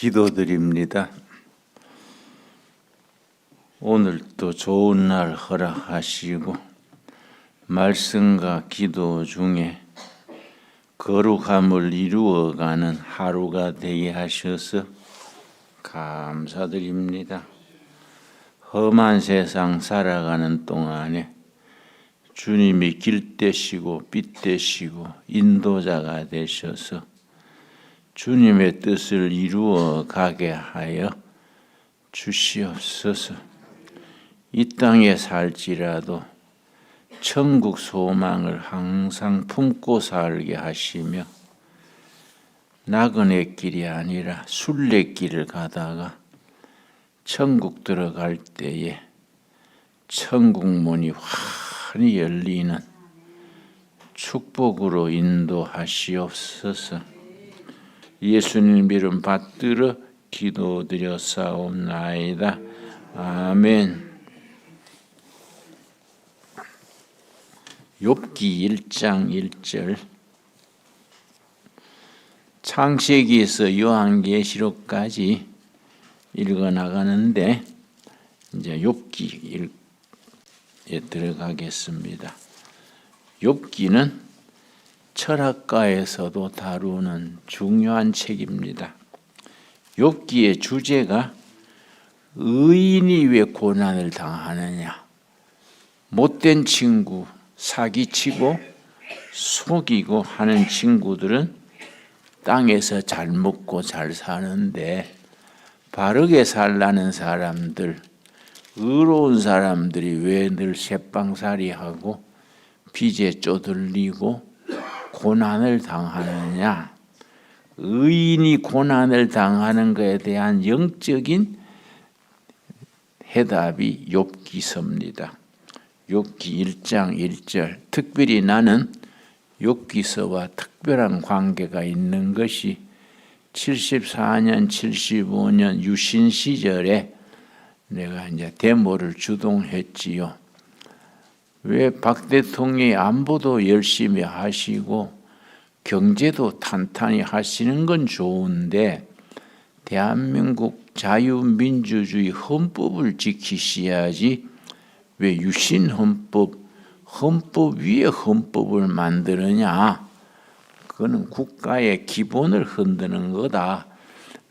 기도드립니다. 오늘도 좋은 날 허락하시고 말씀과 기도 중에 거룩함을 이루어가는 하루가 되게 하셔서 감사드립니다. 험한 세상 살아가는 동안에 주님이 길 되시고 빛 되시고 인도자가 되셔서 주님의 뜻을 이루어 가게 하여 주시옵소서. 이 땅에 살지라도 천국 소망을 항상 품고 살게 하시며 나그네 길이 아니라 순례길을 가다가 천국 들어갈 때에 천국 문이 환히 열리는 축복으로 인도하시옵소서. 예수님 이름 받들어 기도드렸사옵나이다. 아멘. 욥기 1장 1절 창세기에서 요한계시록까지 읽어 나가는데 이제 욥기에 들어가겠습니다. 욥기는 철학가에서도 다루는 중요한 책입니다. 욥기의 주제가 의인이 왜 고난을 당하느냐? 못된 친구, 사기치고 속이고 하는 친구들은 땅에서 잘 먹고 잘 사는데 바르게 살라는 사람들, 의로운 사람들이 왜 늘 새빵살이하고 빚에 쪼들리고 고난을 당하느냐? 의인이 고난을 당하는 것에 대한 영적인 해답이 욥기서입니다. 욥기 1장 1절. 특별히 나는 욥기서와 특별한 관계가 있는 것이 74년, 75년 유신 시절에 내가 이제 데모를 주동했지요. 왜 박 대통령이 안보도 열심히 하시고 경제도 탄탄히 하시는 건 좋은데 대한민국 자유민주주의 헌법을 지키셔야지 왜 유신 헌법 헌법 위에 헌법을 만드느냐? 그거는 국가의 기본을 흔드는 거다.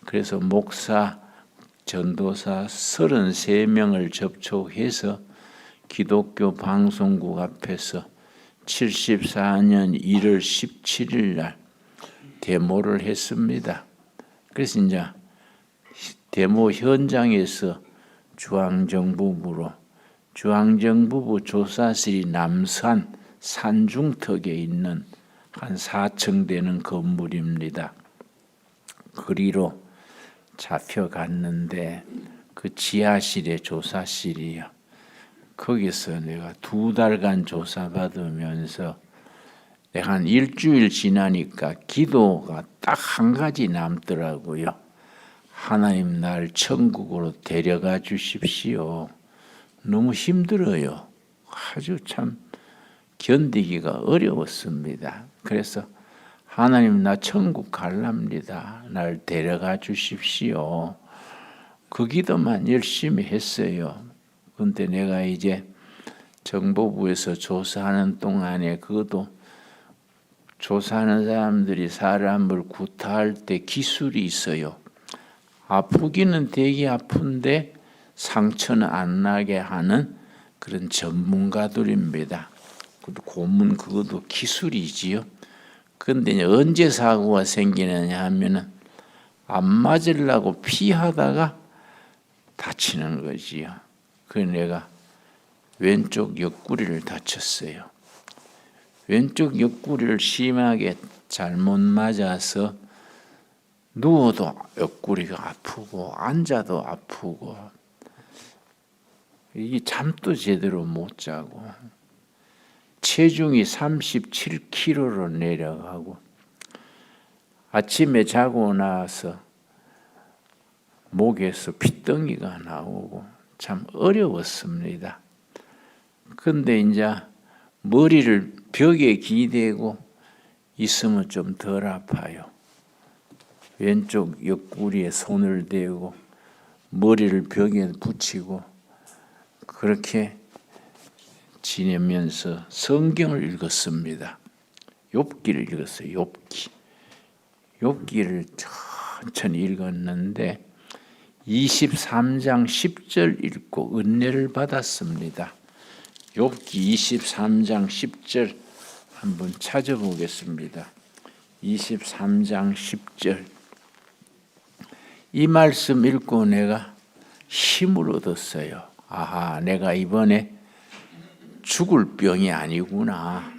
그래서 목사, 전도사 33명을 접촉해서 기독교 방송국 앞에서 74년 1월 17일 날 데모를 했습니다. 그래서 이제 데모 현장에서 중앙정부부로 중앙정부부 조사실이 남산 산중턱에 있는 한 4층 되는 건물입니다. 그리로 잡혀갔는데 그 지하실에 조사실이요. 거기서 내가 두 달간 조사받으면서 내가 한 일주일 지나니까 기도가 딱 한 가지 남더라고요. 하나님 날 천국으로 데려가 주십시오. 너무 힘들어요. 아주 참 견디기가 어려웠습니다. 그래서 하나님 나 천국 갈랍니다. 날 데려가 주십시오. 그 기도만 열심히 했어요. 근데 내가 이제 정보부에서 조사하는 동안에 그것도 조사하는 사람들이 사람을 구타할 때 기술이 있어요. 아프기는 되게 아픈데 상처는 안 나게 하는 그런 전문가들입니다. 고문 그것도 기술이지요. 근데 언제 사고가 생기느냐 하면은 안 맞으려고 피하다가 다치는 거지요. 그 내가 왼쪽 옆구리를 다쳤어요. 왼쪽 옆구리를 심하게 잘못 맞아서 누워도 옆구리가 아프고 앉아도 아프고 이 잠도 제대로 못 자고 체중이 37kg로 내려가고 아침에 자고 나서 목에서 핏덩이가 나오고 참 어려웠습니다. 근데 이제 머리를 벽에 기대고 있으면 좀 덜 아파요. 왼쪽 옆구리에 손을 대고 머리를 벽에 붙이고 그렇게 지내면서 성경을 읽었습니다. 욥기를 읽었어요. 욥기. 욥기를 천천히 읽었는데 23장 10절 읽고 은혜를 받았습니다. 욥기 23장 10절 한번 찾아보겠습니다. 23장 10절 이 말씀 읽고 내가 힘을 얻었어요. 아하, 내가 이번에 죽을 병이 아니구나.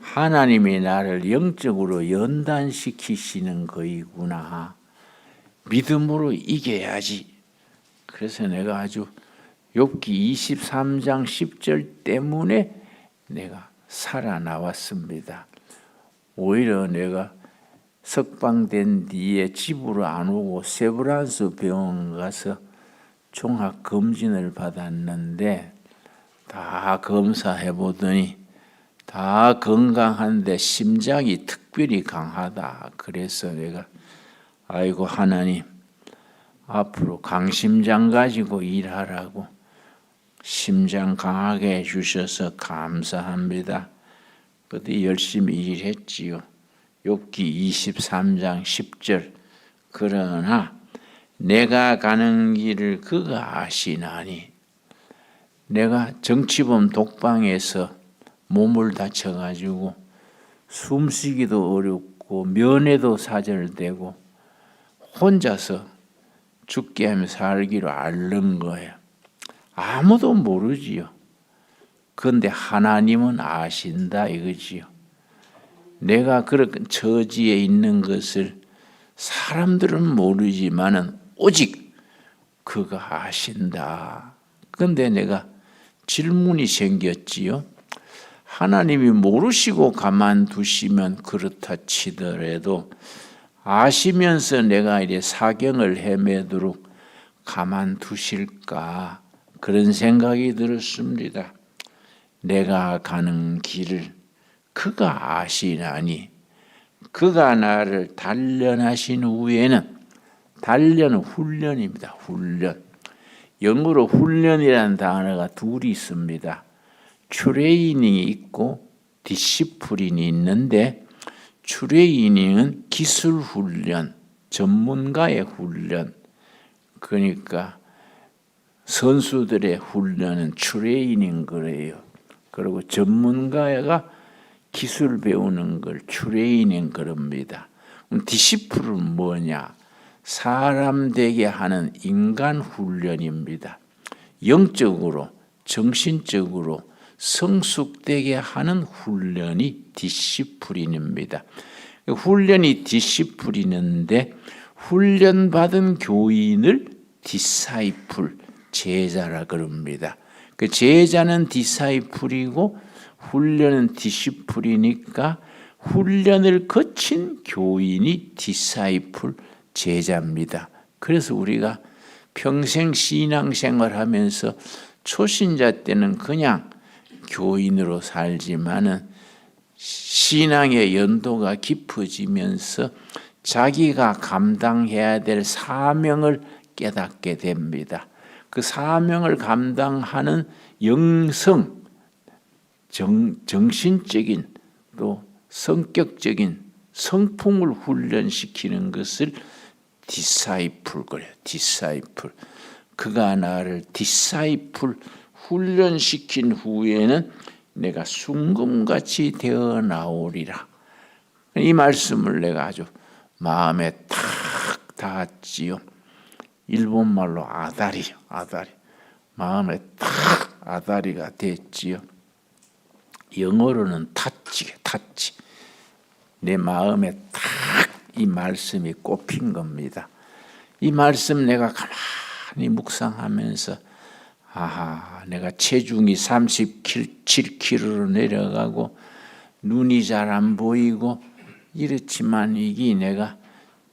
하나님이 나를 영적으로 연단시키시는 거이구나. 믿음으로 이겨야지. 그래서 내가 아주 욥기 23장 10절 때문에 내가 살아나왔습니다. 오히려 내가 석방된 뒤에 집으로 안 오고 세브란스 병원 가서 종합 검진을 받았는데 다 검사해 보더니 다 건강한데 심장이 특별히 강하다. 그래서 내가 아이고 하나님 앞으로 강심장 가지고 일하라고 심장 강하게 해주셔서 감사합니다. 그때 열심히 일했지요. 욥기 23장 10절 그러나 내가 가는 길을 그가 아시나니 내가 정치범 독방에서 몸을 다쳐가지고 숨쉬기도 어렵고 면회도 사절되고 혼자서 죽게 하며 살기로 앓는 거예요. 아무도 모르지요. 그런데 하나님은 아신다 이거지요. 내가 그런 처지에 있는 것을 사람들은 모르지만은 오직 그가 아신다. 근데 내가 질문이 생겼지요. 하나님이 모르시고 가만두시면 그렇다 치더라도 아시면서 내가 이래 사경을 헤매도록 가만두실까 그런 생각이 들었습니다. 내가 가는 길을 그가 아시나니 그가 나를 단련하신 후에는 단련은 훈련입니다. 훈련. 영어로 훈련이라는 단어가 둘이 있습니다. 트레이닝이 있고 디시플린이 있는데 트레이닝은 기술 훈련, 전문가의 훈련. 그러니까 선수들의 훈련은 트레이닝 그래요. 그리고 전문가가 기술 배우는 걸 트레이닝 그럽니다. 디시플은 뭐냐? 사람 되게 하는 인간 훈련입니다. 영적으로, 정신적으로 성숙되게 하는 훈련이 디시플린입니다. 훈련이 디시플린인데 훈련받은 교인을 디사이플 제자라 그럽니다. 그 제자는 디사이플이고 훈련은 디시플이니까 훈련을 거친 교인이 디사이플 제자입니다. 그래서 우리가 평생 신앙생활 하면서 초신자 때는 그냥 교인으로 살지만은 신앙의 연도가 깊어지면서 자기가 감당해야 될 사명을 깨닫게 됩니다. 그 사명을 감당하는 영성, 정, 정신적인 또 성격적인 성품을 훈련시키는 것을 디사이플 그래요. 디사이플. 그가 나를 디사이플 훈련시킨 후에는 내가 순금같이 되어 나오리라. 이 말씀을 내가 아주 마음에 탁 닿았지요. 일본말로 아다리, 아다리. 마음에 탁 아다리가 됐지요. 영어로는 타치, 타치. 내 마음에 탁 이 말씀이 꼽힌 겁니다. 이 말씀 내가 가만히 묵상하면서 아하, 내가 체중이 37kg로 내려가고 눈이 잘 안 보이고 이렇지만 이게 내가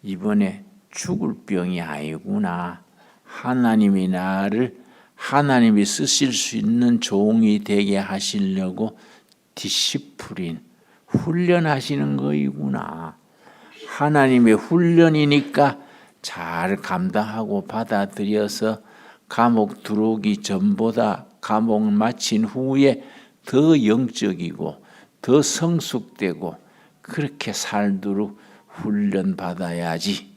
이번에 죽을 병이 아니구나. 하나님이 나를 하나님이 쓰실 수 있는 종이 되게 하시려고 디시플린 훈련하시는 거이구나. 하나님의 훈련이니까 잘 감당하고 받아들여서 감옥 들어오기 전보다 감옥 마친 후에 더 영적이고 더 성숙되고 그렇게 살도록 훈련 받아야지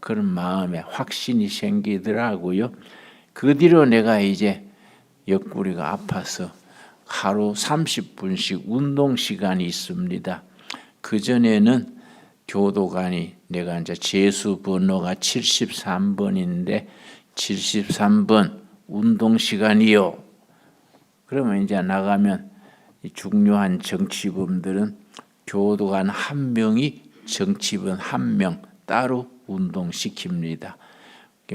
그런 마음에 확신이 생기더라고요. 그 뒤로 내가 이제 옆구리가 아파서 하루 30분씩 운동 시간이 있습니다. 그 전에는 교도관이 내가 이제 재수 번호가 73번인데 73번 운동 시간이요. 그러면 이제 나가면 이 중요한 정치범들은 교도관 한 명이 정치범 한 명 따로 운동시킵니다.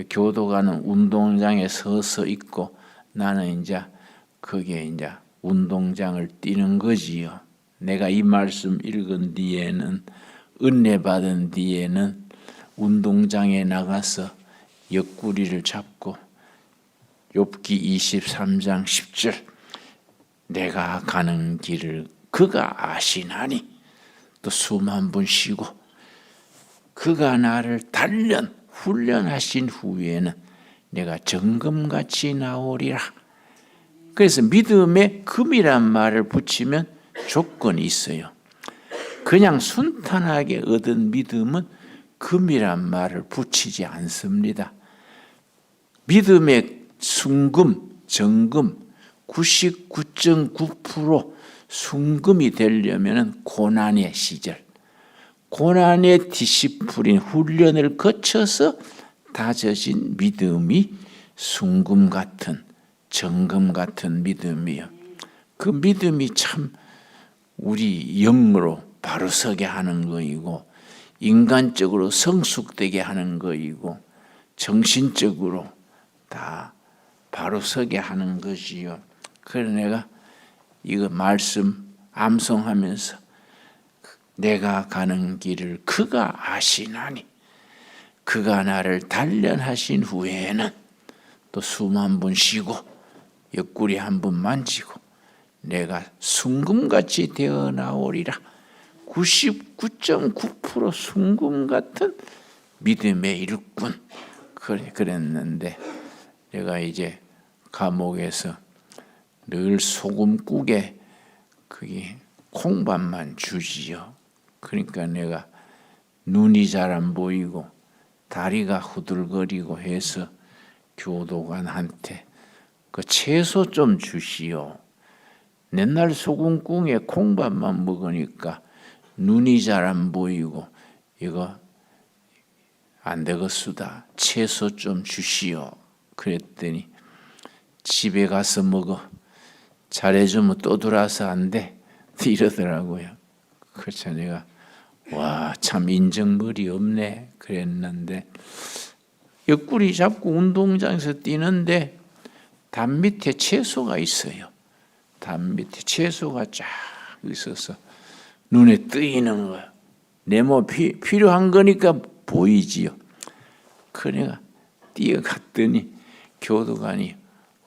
교도관은 운동장에 서서 있고 나는 이제 그게 이제 운동장을 뛰는 거지요. 내가 이 말씀 읽은 뒤에는 은혜 받은 뒤에는 운동장에 나가서 옆구리를 잡고 욥기 23장 10절 내가 가는 길을 그가 아시나니 또 숨 한 번 쉬고 그가 나를 단련 훈련하신 후에는 내가 정금같이 나오리라. 그래서 믿음에 금이란 말을 붙이면 조건이 있어요. 그냥 순탄하게 얻은 믿음은 금이란 말을 붙이지 않습니다. 믿음의 순금, 정금 99.9% 순금이 되려면 고난의 시절, 고난의 디시플린 훈련을 거쳐서 다져진 믿음이 순금 같은 정금 같은 믿음이요. 그 믿음이 참 우리 영으로 바로 서게 하는 거이고 인간적으로 성숙되게 하는 거이고 정신적으로 다 바로 서게 하는 것이요. 그래 내가 이거 말씀 암송하면서 내가 가는 길을 그가 아시나니 그가 나를 단련하신 후에는 또 숨 한 번 쉬고 옆구리 한 번 만지고 내가 순금같이 되어 나오리라 99.9% 순금 같은 믿음의 일꾼 그랬는데 내가 이제 감옥에서 늘 소금국에 그게 콩밥만 주지요. 그러니까 내가 눈이 잘 안 보이고 다리가 후들거리고 해서 교도관한테 그 채소 좀 주시오. 맨날 소금국에 콩밥만 먹으니까 눈이 잘 안 보이고 이거 안 되겠수다. 채소 좀 주시오. 그랬더니 집에 가서 먹어. 잘해주면 또 들어와서 안 돼. 이러더라고요. 그래서 내가 와 참 인정머리 없네 그랬는데 옆구리 잡고 운동장에서 뛰는데 담 밑에 채소가 있어요. 담 밑에 채소가 쫙 있어서 눈에 뜨이는 거야. 내뭐 필요한 거니까 보이지요. 그래가 뛰어갔더니 교도관이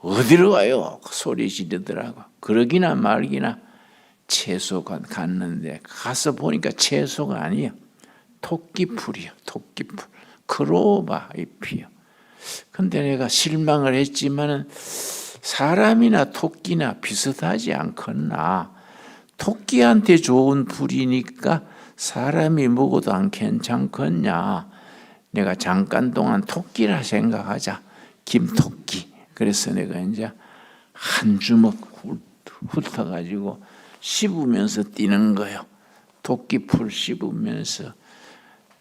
어디로 가요? 소리 지르더라고. 그러기나 말기나 채소가 갔는데 가서 보니까 채소가 아니에요. 토끼풀이요. 토끼풀. 크로바 잎이요. 근데 내가 실망을 했지만은 사람이나 토끼나 비슷하지 않겠나. 토끼한테 좋은 풀이니까 사람이 먹어도 안 괜찮겠냐. 내가 잠깐 동안 토끼라 생각하자. 김토끼. 그래서 내가 이제 한 주먹 훑어가지고 씹으면서 뛰는 거요. 토끼풀 씹으면서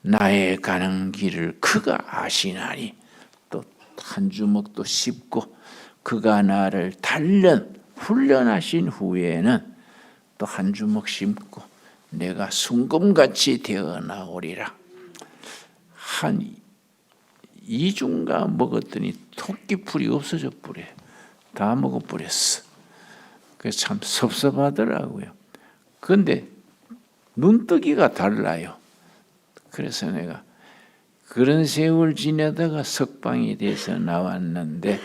나의 가는 길을 그가 아시나니 또 한 주먹도 씹고 그가 나를 단련 훈련하신 후에는 또 한 주먹 씹고 내가 순금같이 되어 나오리라. 한 이중가 먹었더니 토끼풀이 없어져 버려. 다 먹어 버렸어. 그래서 참 섭섭하더라고요. 근데 눈뜨기가 달라요. 그래서 내가 그런 세월 지내다가 석방이 돼서 나왔는데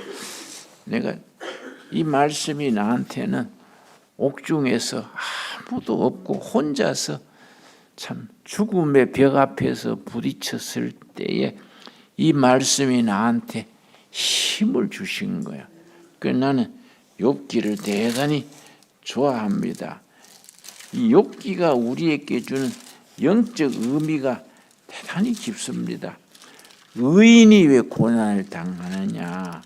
내가 이 말씀이 나한테는 옥중에서 아무도 없고 혼자서 참 죽음의 벽 앞에서 부딪혔을 때에 이 말씀이 나한테 힘을 주신 거야. 그 나는 욥기를 대단히 좋아합니다. 이 욥기가 우리에게 주는 영적 의미가 대단히 깊습니다. 의인이 왜 고난을 당하느냐?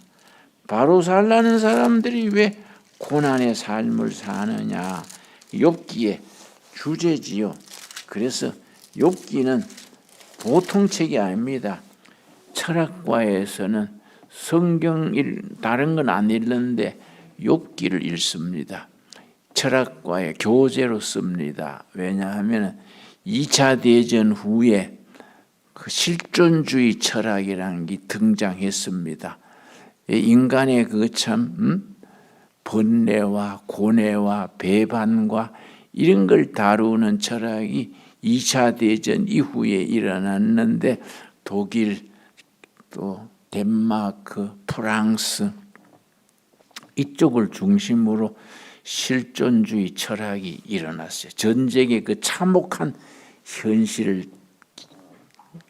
바로 살라는 사람들이 왜 고난의 삶을 사느냐? 욥기의 주제지요. 그래서 욥기는 보통 책이 아닙니다. 철학과에서는 성경 일 다른 건 안 읽는데 욥기를 읽습니다. 철학과의 교재로 씁니다. 왜냐하면 2차 대전 후에 그 실존주의 철학이라는 게 등장했습니다. 인간의 그참 음? 번뇌와 고뇌와 배반과 이런 걸 다루는 철학이 2차 대전 이후에 일어났는데 독일 또 덴마크, 프랑스 이쪽을 중심으로 실존주의 철학이 일어났어요. 전쟁의 그 참혹한 현실을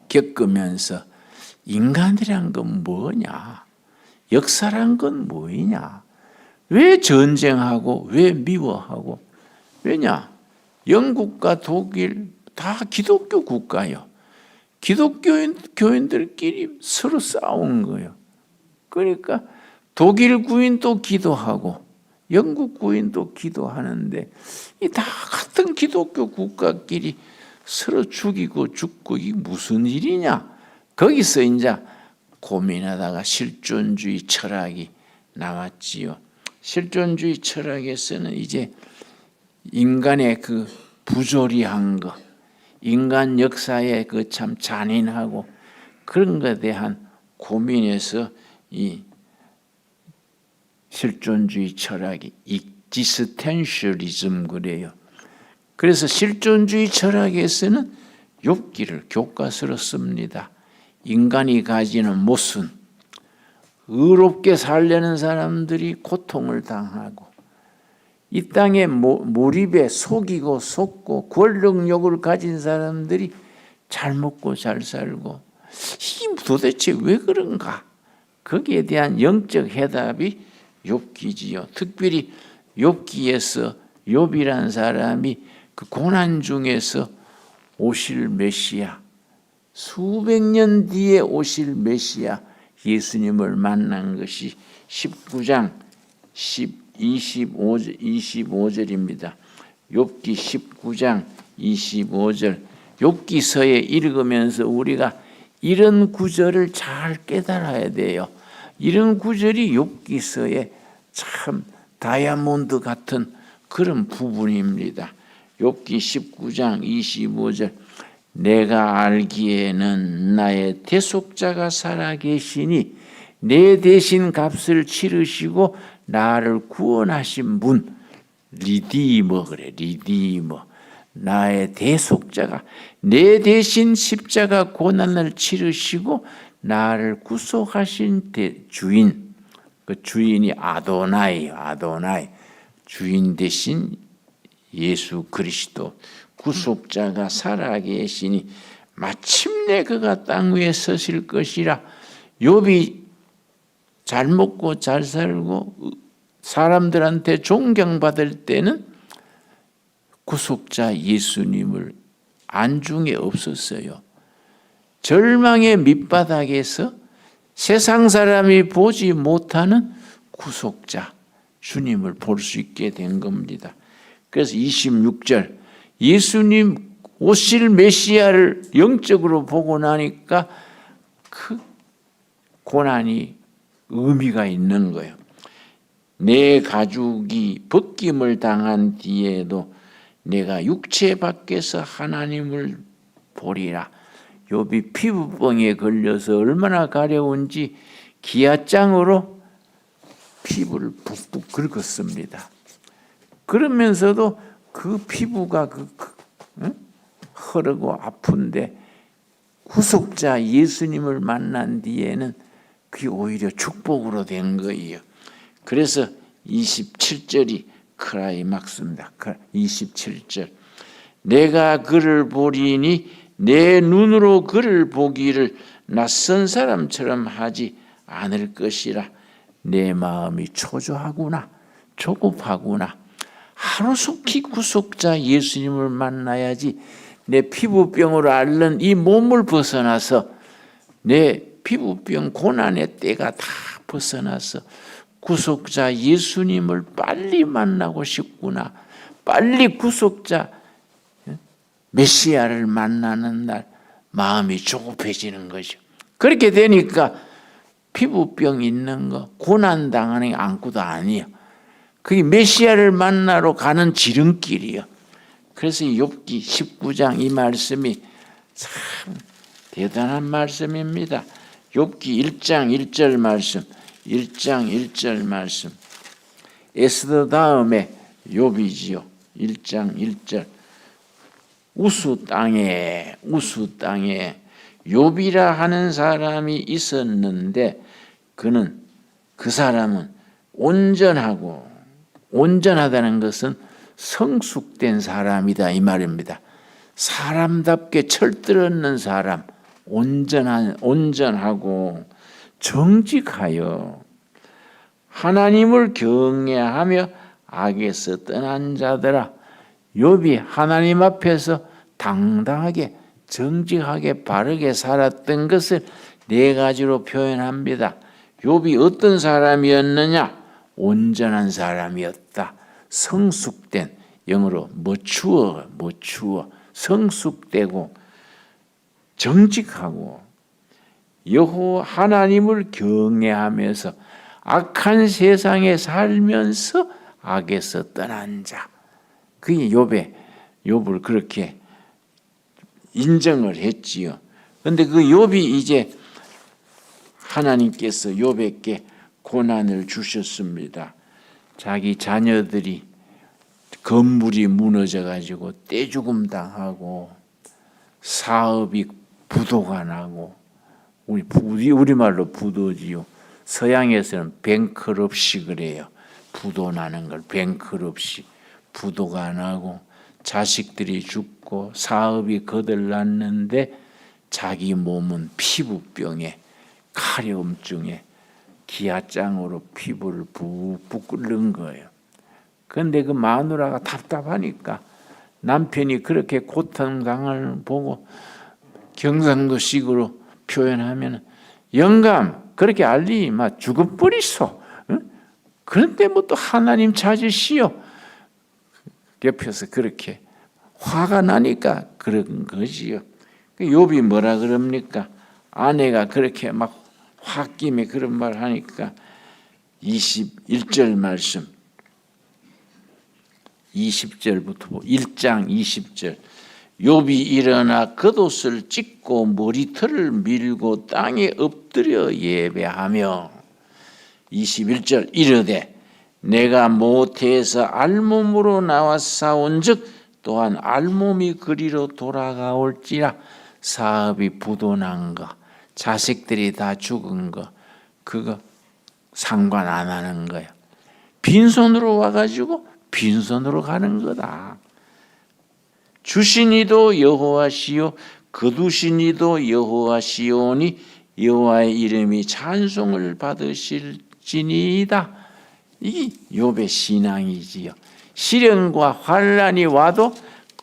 겪으면서 인간이란 건 뭐냐? 역사란 건 뭐냐? 왜 전쟁하고 왜 미워하고 왜냐? 영국과 독일 다 기독교 국가요. 기독교인 교인들끼리 서로 싸운 거예요. 그러니까 독일 구인도 기도하고 영국 구인도 기도하는데 이 다 같은 기독교 국가끼리 서로 죽이고 죽고 이 무슨 일이냐? 거기서 이제 고민하다가 실존주의 철학이 나왔지요. 실존주의 철학에서는 이제 인간의 그 부조리한 것, 인간 역사의 그 참 잔인하고 그런 것에 대한 고민에서 이 실존주의 철학이 익지스텐셜리즘 그래요. 그래서 실존주의 철학에서는 욥기를 교과서로 씁니다. 인간이 가지는 모순, 의롭게 살려는 사람들이 고통을 당하고 이 땅에 몰입에 속이고 속고 권력욕을 가진 사람들이 잘 먹고 잘 살고 이 도대체 왜 그런가? 거기에 대한 영적 해답이 욥기지요. 특별히 욥기에서 욥이란 사람이 그 고난 중에서 오실 메시아 수백 년 뒤에 오실 메시아 예수님을 만난 것이 19장 10 25절 25절입니다. 욥기 19장 25절 욥기서에 읽으면서 우리가 이런 구절을 잘 깨달아야 돼요. 이런 구절이 욥기서에 참 다이아몬드 같은 그런 부분입니다. 욥기 19장 25절 내가 알기에는 나의 대속자가 살아 계시니 내 대신 값을 치르시고 나를 구원하신 분 리디머 그래 리디머. 나의 대속자가 내 대신 십자가 고난을 치르시고 나를 구속하신 주인. 그 주인이 아도나이 아도나이. 주인 대신 예수 그리스도. 구속자가 살아계시니 마침내 그가 땅 위에 서실 것이라. 욥이 잘 먹고 잘 살고 사람들한테 존경받을 때는 구속자 예수님을 안중에 없었어요. 절망의 밑바닥에서 세상 사람이 보지 못하는 구속자 주님을 볼 수 있게 된 겁니다. 그래서 26절 예수님 오실 메시아를 영적으로 보고 나니까 그 고난이 의미가 있는 거예요. 내 가죽이 벗김을 당한 뒤에도 내가 육체 밖에서 하나님을 보리라. 욥이 피부병에 걸려서 얼마나 가려운지 기아장으로 피부를 푹푹 긁었습니다. 그러면서도 그 피부가 그, 그 응? 흐르고 아픈데 구속자 예수님을 만난 뒤에는 그게 오히려 축복으로 된 거예요. 그래서 27절이 크라이막스입니다. 27절. 내가 그를 보리니 내 눈으로 그를 보기를 낯선 사람처럼 하지 않을 것이라 내 마음이 초조하구나 조급하구나 하루속히 구속자 예수님을 만나야지 내 피부병으로 앓는 이 몸을 벗어나서 내 피부병 고난의 때가 다 벗어나서 구속자 예수님을 빨리 만나고 싶구나. 빨리 구속자 메시아를 만나는 날 마음이 조급해지는 거죠. 그렇게 되니까 피부병 있는 거 고난 당하는 게 안고도 아니에요. 그게 메시아를 만나러 가는 지름길이요. 그래서 욥기 19장 이 말씀이 참 대단한 말씀입니다. 욥기 1장 1절 말씀, 1장 1절 말씀. 에스더 다음에 욥이지요. 1장 1절. 우수 땅에 우수 땅에 욥이라 하는 사람이 있었는데 그는 그 사람은 온전하고 온전하다는 것은 성숙된 사람이다 이 말입니다. 사람답게 철들었는 사람, 온전한 온전하고 정직하여 하나님을 경외하며 악에서 떠난 자들아 욥이 하나님 앞에서 당당하게 정직하게 바르게 살았던 것을 네 가지로 표현합니다. 욥이 어떤 사람이었느냐? 온전한 사람이었다. 성숙된 영어로 머추어 머추어 성숙되고 정직하고 여호 하나님을 경외하면서 악한 세상에 살면서 악에서 떠난 자. 그게 욥의 욥을 그렇게 인정을 했지요. 근데 그 욥이 이제 하나님께서 욥에게 고난을 주셨습니다. 자기 자녀들이 건물이 무너져 가지고 떼죽음 당하고 사업이 부도가 나고 우리 우리 우리말로 부도지요. 서양에서는 뱅크럽시 그래요. 부도 나는 걸 뱅크럽시 부도가 나고 자식들이 죽고 사업이 거들났는데 자기 몸은 피부병에 가려움증에 기아장으로 피부를 푹푹 끓는 거예요. 그런데 그 마누라가 답답하니까 남편이 그렇게 고통당을 보고 경상도식으로 표현하면 영감 그렇게 알리 마 죽어버리소. 응? 그런데 뭐 또 하나님 찾으시오. 옆에서 그렇게 화가 나니까 그런 거지요. 욥이 뭐라 그럽니까? 아내가 그렇게 막 홧김에 그런 말 하니까 21절 말씀 20절부터 1장 20절 욥이 일어나 겉옷을 찢고 머리털을 밀고 땅에 엎드려 예배하며 21절 이르되 내가 모태에서 알몸으로 나와 싸운즉 또한 알몸이 그리로 돌아가올지라 사업이 부도난 거 자식들이 다 죽은 거 그거 상관 안 하는 거야. 빈손으로 와가지고 빈손으로 가는 거다. 주신이도 여호와시요 거두신이도 여호와시오니 여호와의 이름이 찬송을 받으실지니이다. 이게 욥의 신앙이지요. 시련과 환란이 와도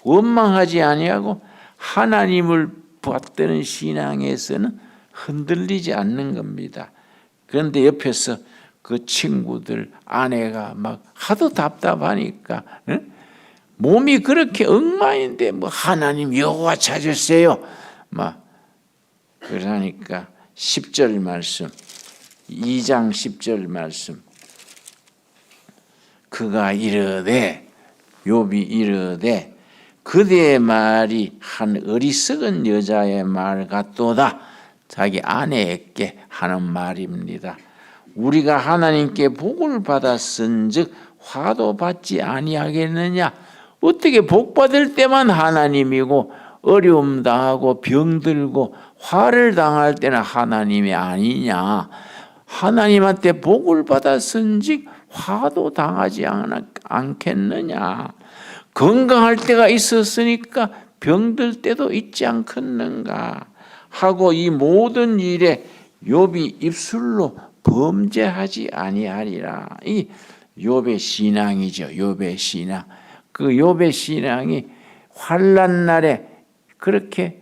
원망하지 아니하고 하나님을 받드는 신앙에서는 흔들리지 않는 겁니다. 그런데 옆에서 그 친구들 아내가 막 하도 답답하니까 응? 몸이 그렇게 엉망인데 뭐 하나님 여호와 찾으세요. 막 그러니까 10절 말씀 2장 10절 말씀 그가 이르되 욥이 이르되 그대의 말이 한 어리석은 여자의 말 같도다. 자기 아내에게 하는 말입니다. 우리가 하나님께 복을 받았은즉 화도 받지 아니하겠느냐? 어떻게 복 받을 때만 하나님이고 어려움 당하고 병들고 화를 당할 때는 하나님이 아니냐? 하나님한테 복을 받았은즉 화도 당하지 않겠느냐? 건강할 때가 있었으니까 병들 때도 있지 않겠는가 하고 이 모든 일에 욥이 입술로 범죄하지 아니하리라. 이 욥의 신앙이죠. 욥의 신앙. 그 욥의 신앙이 환란 날에 그렇게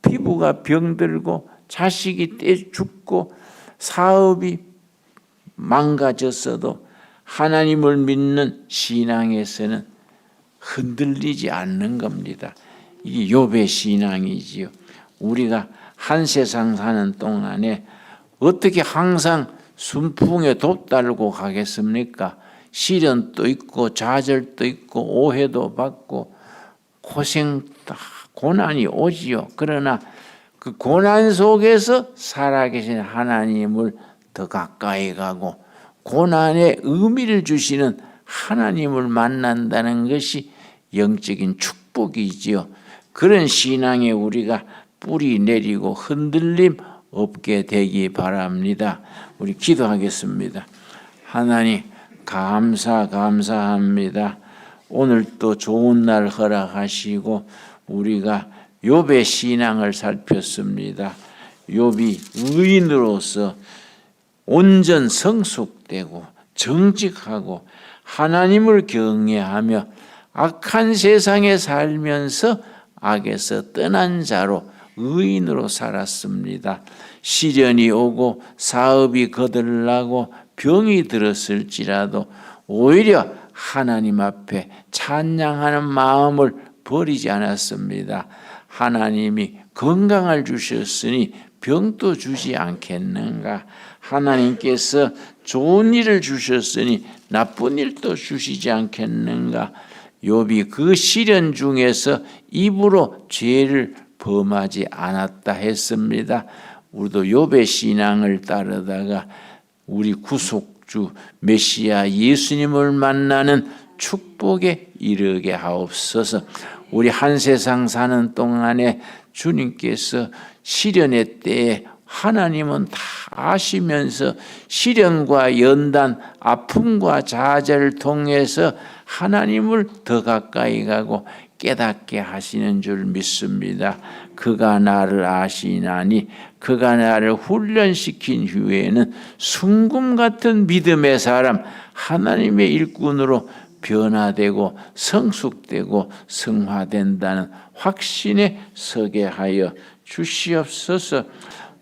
피부가 병들고 자식이 떼 죽고 사업이 망가졌어도 하나님을 믿는 신앙에서는 흔들리지 않는 겁니다. 이게 욥의 신앙이지요. 우리가 한 세상 사는 동안에 어떻게 항상 순풍에 돛달고 가겠습니까? 시련도 있고 좌절도 있고 오해도 받고 고생 다 고난이 오지요. 그러나 그 고난 속에서 살아계신 하나님을 더 가까이 가고 고난에 의미를 주시는 하나님을 만난다는 것이 영적인 축복이지요. 그런 신앙에 우리가 뿌리 내리고 흔들림 없게 되기 바랍니다. 우리 기도하겠습니다. 하나님 감사 감사합니다. 오늘 또 좋은 날 허락하시고 우리가 욥의 신앙을 살폈습니다. 욥이 의인으로서 온전 성숙되고 정직하고 하나님을 경외하며 악한 세상에 살면서 악에서 떠난 자로 의인으로 살았습니다. 시련이 오고 사업이 거들나고 병이 들었을지라도 오히려 하나님 앞에 찬양하는 마음을 버리지 않았습니다. 하나님이 건강을 주셨으니 병도 주지 않겠는가? 하나님께서 좋은 일을 주셨으니 나쁜 일도 주시지 않겠는가? 욥이 그 시련 중에서 입으로 죄를 범하지 않았다 했습니다. 우리도 욥의 신앙을 따르다가 우리 구속주 메시아 예수님을 만나는 축복에 이르게 하옵소서. 우리 한 세상 사는 동안에 주님께서 시련의 때에 하나님은 다 아시면서 시련과 연단, 아픔과 좌절을 통해서 하나님을 더 가까이 가고 깨닫게 하시는 줄 믿습니다. 그가 나를 아시나니 그가 나를 훈련시킨 후에는 순금 같은 믿음의 사람 하나님의 일꾼으로 변화되고 성숙되고 성화된다는 확신에 서게 하여 주시옵소서.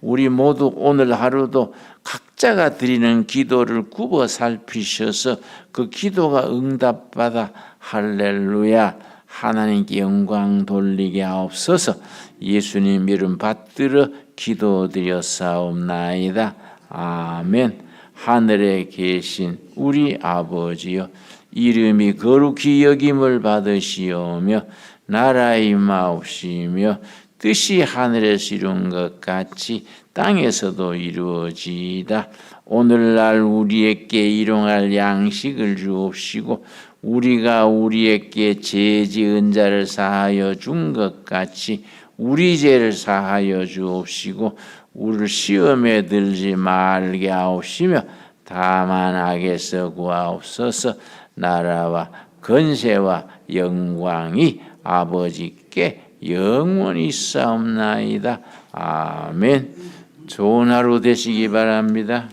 우리 모두 오늘 하루도 각자가 드리는 기도를 굽어 살피셔서 그 기도가 응답받아 할렐루야 하나님께 영광 돌리게 하옵소서. 예수님 이름 받들어 기도드렸사옵나이다. 아멘. 하늘에 계신 우리 아버지여 이름이 거룩히 여김을 받으시오며 나라의 마옵시며 뜻이 하늘에서 이룬 것 같이 땅에서도 이루어지이다. 오늘날 우리에게 일용할 양식을 주옵시고 우리가 우리에게 죄 지은 자를 사하여 준 것 같이 우리 죄를 사하여 주옵시고 우리를 시험에 들지 말게 하옵시며 다만 악에서 구하옵소서 나라와 건세와 영광이 아버지께 영원히 싸움나이다. 아멘. 좋은 하루 되시기 바랍니다.